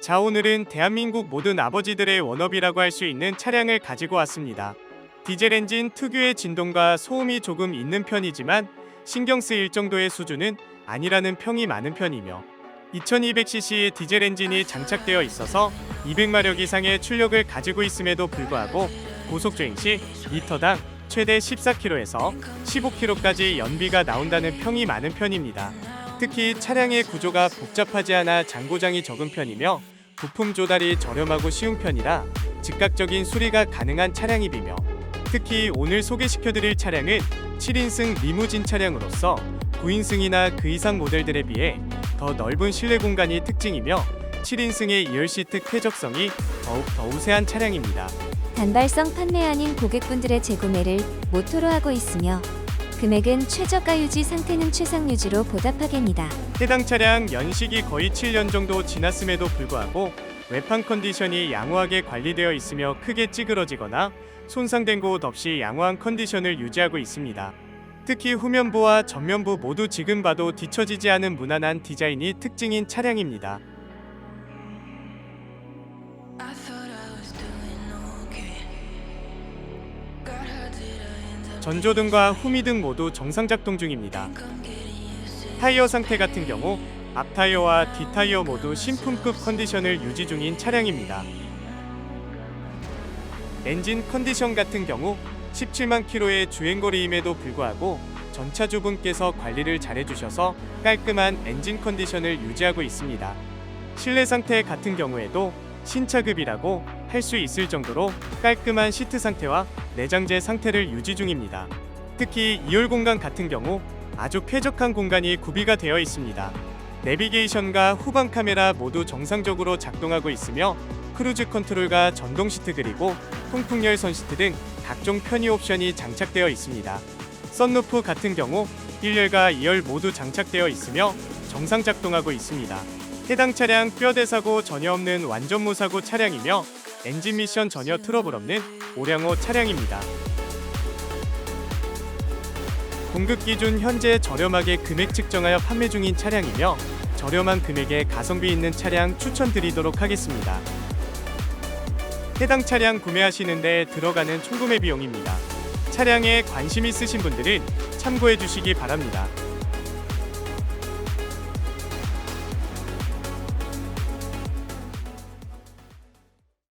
자 오늘은 대한민국 모든 아버지들의 워너비라고 할 수 있는 차량을 가지고 왔습니다. 디젤 엔진 특유의 진동과 소음이 조금 있는 편이지만 신경 쓰일 정도의 수준은 아니라는 평이 많은 편이며 2200cc의 디젤 엔진이 장착되어 있어서 200마력 이상의 출력을 가지고 있음에도 불구하고 고속 주행 시 리터당 최대 14km에서 15km까지 연비가 나온다는 평이 많은 편입니다. 특히 차량의 구조가 복잡하지 않아 장고장이 적은 편이며 부품 조달이 저렴하고 쉬운 편이라 즉각적인 수리가 가능한 차량이비며 특히 오늘 소개시켜드릴 차량은 7인승 리무진 차량으로서 9인승이나 그 이상 모델들에 비해 더 넓은 실내 공간이 특징이며 7인승의 2열 시트 쾌적성이 더욱 더 우세한 차량입니다. 단발성 판매 아닌 고객분들의 재구매를 모토로 하고 있으며 금액은 최저가 유지 상태는 최상 유지로 보답하겠니다. 해당 차량 연식이 거의 7년 정도 지났음에도 불구하고 외판 컨디션이 양호하게 관리되어 있으며 크게 찌그러지거나 손상된 곳 없이 양호한 컨디션을 유지하고 있습니다. 특히 후면부와 전면부 모두 지금 봐도 뒤처지지 않은 무난한 디자인이 특징인 차량입니다. 전조등과 후미등 모두 정상 작동 중입니다. 타이어 상태 같은 경우 앞 타이어와 뒷 타이어 모두 신품급 컨디션을 유지 중인 차량입니다. 엔진 컨디션 같은 경우 17만 킬로의 주행거리임에도 불구하고 전차주분께서 관리를 잘해주셔서 깔끔한 엔진 컨디션을 유지하고 있습니다. 실내 상태 같은 경우에도 신차급이라고 할 수 있을 정도로 깔끔한 시트 상태와 내장재 상태를 유지 중입니다. 특히 2열 공간 같은 경우 아주 쾌적한 공간이 구비가 되어 있습니다. 내비게이션과 후방 카메라 모두 정상적으로 작동하고 있으며 크루즈 컨트롤과 전동 시트 그리고 통풍열 선 시트 등 각종 편의 옵션이 장착되어 있습니다. 썬루프 같은 경우 1열과 2열 모두 장착되어 있으며 정상 작동하고 있습니다. 해당 차량 뼈대 사고 전혀 없는 완전 무사고 차량이며 엔진 미션 전혀 트러블 없는 오량호 차량입니다. 공급 기준 현재 저렴하게 금액 측정하여 판매 중인 차량이며 저렴한 금액에 가성비 있는 차량 추천드리도록 하겠습니다. 해당 차량 구매하시는데 들어가는 총구매 비용입니다. 차량에 관심 있으신 분들은 참고해 주시기 바랍니다.